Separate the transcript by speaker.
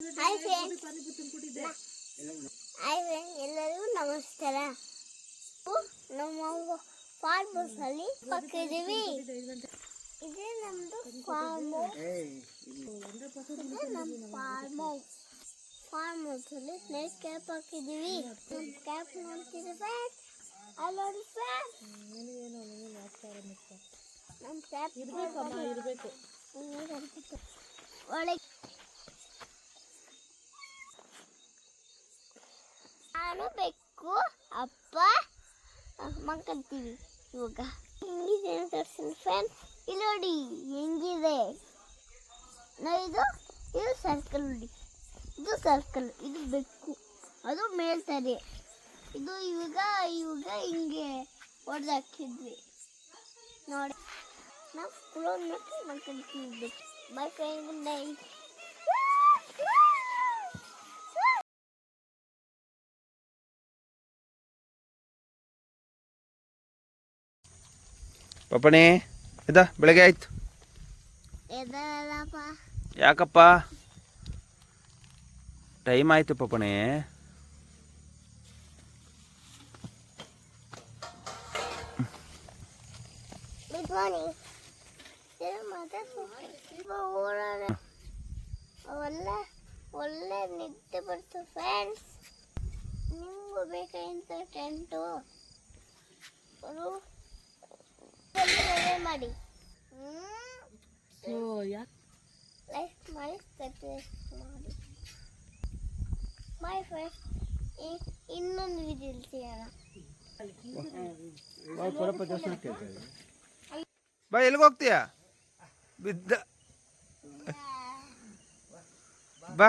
Speaker 1: Hi friends hi friends ಎಲ್ಲರಿಗೂ ನಮಸ್ಕಾರ. ನಮ್ಮ ಫಾರ್ಮ್ ಹೌಸ್ ಅಲ್ಲಿ ಪಕ್ಕಿದೀವಿ ಇದೇ ನಮ್ದು ಫಾರ್ಮ್ ಇದು ನಮ್ಮ ಫಾರ್ಮ್ ಹೌಸ್ ಫಾರ್ಮ್ ಕ್ಯಾಪ್ ಹಾಕಿದೀವಿ ನಮ್ಮ ಕ್ಯಾಪ್ ನೋಡ್ತಿದ್ದೀವಿ ಫ್ರೆಂಡ್ಸ್ ಅಲ್ಲಿ ನೋಡಿ ಫ್ರೆಂಡ್ಸ್ ನಮ್ಮ ಕ್ಯಾಪ್
Speaker 2: ಇರಬೇಕು.
Speaker 1: ಒಳಗೆ ನಾನು ಬೆಕ್ಕು, ಅಪ್ಪ ಮಕ್ಕಂತೀವಿ ಇವಾಗ. ಹೆಂಗಿದೆ ತೋರಿಸ್ತೀನಿ ಫ್ರೆಂಡ್ಸ್ ಇಲ್ಲಿ ನೋಡಿ, ಹೆಂಗಿದೆ? ನಾ ಇದು ಇದು ಸರ್ಕಲ್ ನೋಡಿ. ಇದು ಸರ್ಕಲ್ ಇದು ಬೆಕ್ಕು. ಅದು ಮೇಲ್ತಾರೆ. ಇದು ಇವಾಗ ಇವಾಗ ಹಿಂಗೆ ಹೊಡೆದಾಕಿದ್ವಿ ನೋಡಿ. ನಾವು ಕ್ಲೋನ್ ಮಾಡಿ ಮಕ್ಕಂತೀವಿ ಬೆಕ್ಕು. ಬೈ ಫ್ರೆಂಡ್ ನೈಟ್
Speaker 3: ಪಪ್ಪಣಿ ಇದ ಬೆಳಗ್ಗೆ ಆಯ್ತು. ಯಾಕಪ್ಪ? ಟೈಮ್ ಆಯ್ತು ಪಪ್ಪಣಿ.
Speaker 1: ಒಳ್ಳೆ ಒಳ್ಳೆ ನಿದ್ದೆ ಬರ್ತು ಫ್ರೆಂಡ್ಸ್ ನಿಮಗೂ ಬೇಕಾಗಿಂತ ಟೆಂಟು ಮಾಡಿ
Speaker 2: ಓ ಯಾಕೆ
Speaker 1: ಲೈಕ್ ಮಾಡಿ ಸಬ್ಸ್ಕ್ರೈಬ್ ಮಾಡಿ ಬಾಯ್ ಫ್ರೆಂಡ್ಸ್ ಇನ್ನೊಂದು ವಿಡಿಯೋ ಸಿಗೋಣ.
Speaker 3: ಬಾ ಎಲ್ಲಿಗೆ ಹೋಗ್ತೀಯ? ಬಿದ್ದ. ಬಾ.